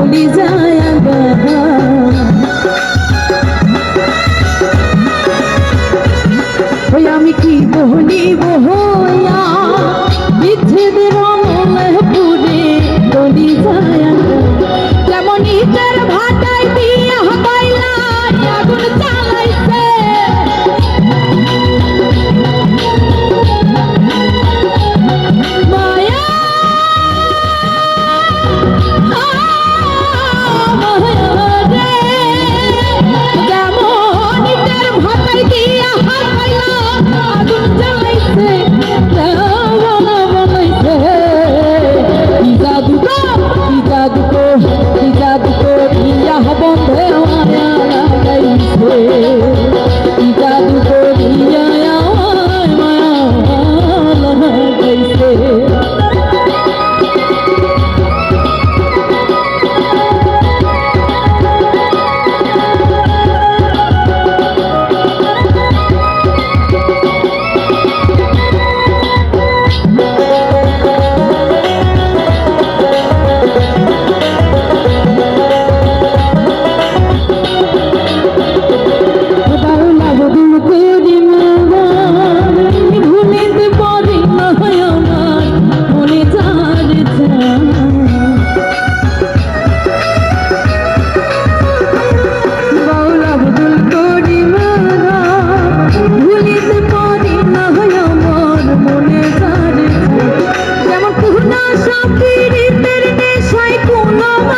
চলি যায় বাবা। ওই আমি কি বলিব হইয়া বিচ্ছেদের মেলপুরে চলি যায় কেমন ইটার ভাটাই দিয়ে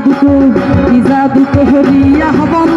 জাদুকে কি জাদুকে হরিয়া হবা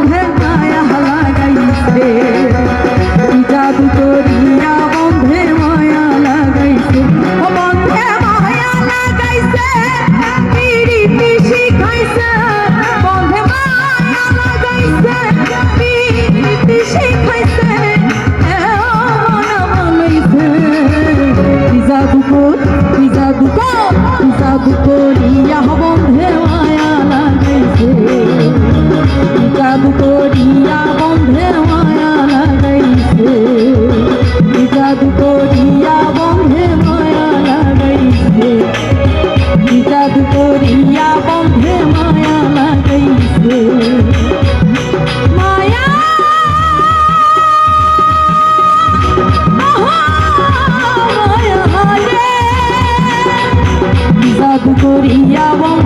করিয়া বন্ধে মায়া লাগাইছে। জাদু করিয়া বন্ধে মায়া লাগাইছে। জাদু করিয়া বন্ধে মায়া লাগাইছে। মায়া! মায়া জাদু করিয়া বন্ধে